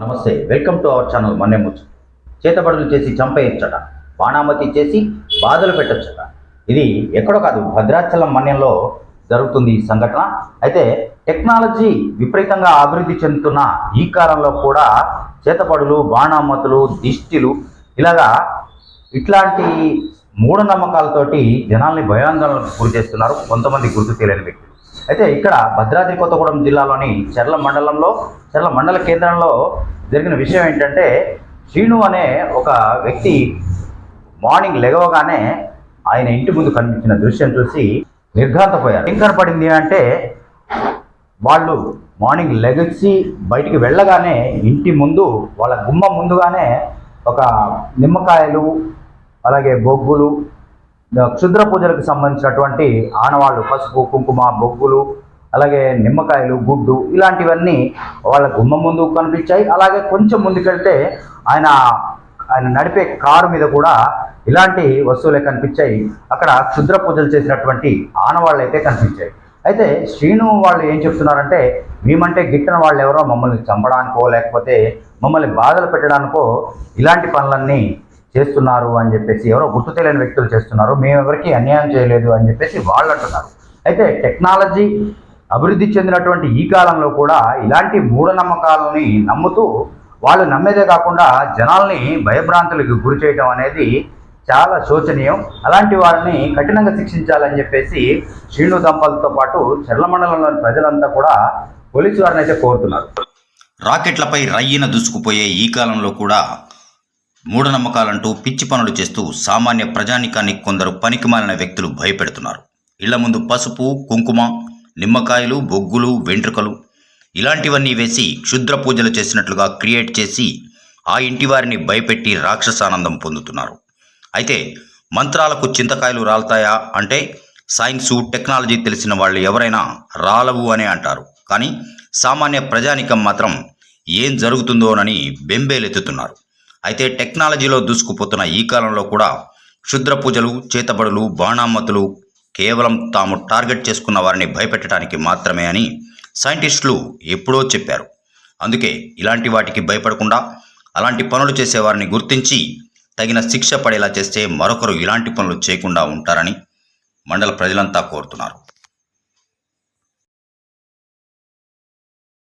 నమస్తే welcome to our channel మన్నే ముచ్చు. చేతబడులు చేసి చంపేయచ్చట బాణామతి చేసి బాధలు పెట్టచ్చట. ఇది ఎక్కడో కాదు భద్రాచలం మన్యంలో జరుగుతుంది ఈ సంఘటన. అయితే టెక్నాలజీ విపరీతంగా అభివృద్ధి చెందుతున్న ఈ కాలంలో కూడా చేతపడులు బాణామతులు దిష్టిలు ఇలాగా ఇట్లాంటి మూఢనమ్మకాలతోటి జనాల్ని భయాందోళనకు గురి చేస్తున్నారు కొంతమంది గుర్తు తెలియని వ్యక్తులు. అయితే ఇక్కడ భద్రాద్రి కొత్తగూడెం జిల్లాలోని చెర్ల మండలంలో చర్ల మండల కేంద్రంలో జరిగిన విషయం ఏంటంటే శ్రీను అనే ఒక వ్యక్తి మార్నింగ్ లెగవగానే ఆయన ఇంటి ముందు కనిపించిన దృశ్యం చూసి నిర్ఘాంతపోయారు. ఏం కనపడింది అంటే వాళ్ళు మార్నింగ్ లెగసి బయటికి వెళ్ళగానే ఇంటి ముందు వాళ్ళ గుమ్మ ముందుగానే ఒక నిమ్మకాయలు అలాగే బొగ్గులు క్షుద్ర పూజలకు సంబంధించినటువంటి ఆనవాళ్ళు పసుపు కుంకుమ బొగ్గులు అలాగే నిమ్మకాయలు గుడ్డు ఇలాంటివన్నీ వాళ్ళ గుమ్మ ముందు కనిపించాయి. అలాగే కొంచెం ముందుకెళ్తే ఆయన ఆయన నడిపే కారు మీద కూడా ఇలాంటి వస్తువులే కనిపించాయి. అక్కడ క్షుద్ర పూజలు చేసినటువంటి ఆనవాళ్ళు అయితే కనిపించాయి. అయితే శ్రీను వాళ్ళు ఏం చెప్తున్నారంటే మేమంటే గిట్టిన వాళ్ళు ఎవరో మమ్మల్ని చంపడానికో లేకపోతే మమ్మల్ని బాధలు పెట్టడానికో ఇలాంటి పనులన్నీ చేస్తున్నారు అని చెప్పేసి ఎవరో గుర్తు తెలియని వ్యక్తులు చేస్తున్నారు. మేము ఎవరికి అన్యాయం చేయలేదు అని చెప్పేసి వాళ్ళు అంటున్నారు. అయితే టెక్నాలజీ అభివృద్ధి చెందినటువంటి ఈ కాలంలో కూడా ఇలాంటి మూఢనమ్మకాలని నమ్ముతూ వాళ్ళు నమ్మేదే కాకుండా జనాల్ని భయభ్రాంతులకు గురి చేయడం అనేది చాలా శోచనీయం. అలాంటి వారిని కఠినంగా శిక్షించాలని చెప్పేసి శ్రీను దంపతులతో పాటు మండలంలోని ప్రజలంతా కూడా పోలీసు వారిని అయితే కోరుతున్నారు. రాకెట్లపై రయ్యిన దూసుకుపోయే ఈ కాలంలో కూడా మూఢనమ్మకాలంటూ పిచ్చి పనులు చేస్తూ సామాన్య ప్రజానికాన్ని కొందరు పనికిమాలిన వ్యక్తులు భయపెడుతున్నారు. ఇళ్ళ ముందు పసుపు కుంకుమ నిమ్మకాయలు బొగ్గులు వెంట్రుకలు ఇలాంటివన్నీ వేసి క్షుద్ర పూజలు చేసినట్లుగా క్రియేట్ చేసి ఆ ఇంటి వారిని భయపెట్టి రాక్షసానందం పొందుతున్నారు. అయితే మంత్రాలకు చింతకాయలు రాలుతాయా అంటే సైన్సు టెక్నాలజీ తెలిసిన వాళ్ళు ఎవరైనా రాలవు అనే అంటారు. కానీ సామాన్య ప్రజానికం మాత్రం ఏం జరుగుతుందోనని బెంబేలెత్తుతున్నారు. అయితే టెక్నాలజీలో దూసుకుపోతున్న ఈ కాలంలో కూడా క్షుద్ర పూజలు చేతబడులు బాణామతులు కేవలం తాము టార్గెట్ చేసుకున్న వారిని భయపెట్టడానికి మాత్రమే అని సైంటిస్టులు ఎప్పుడో చెప్పారు. అందుకే ఇలాంటి వాటికి భయపడకుండా అలాంటి పనులు చేసేవారిని గుర్తించి తగిన శిక్ష పడేలా చేస్తే మరొకరు ఇలాంటి పనులు చేయకుండా ఉంటారని మండల ప్రజలంతా కోరుతున్నారు.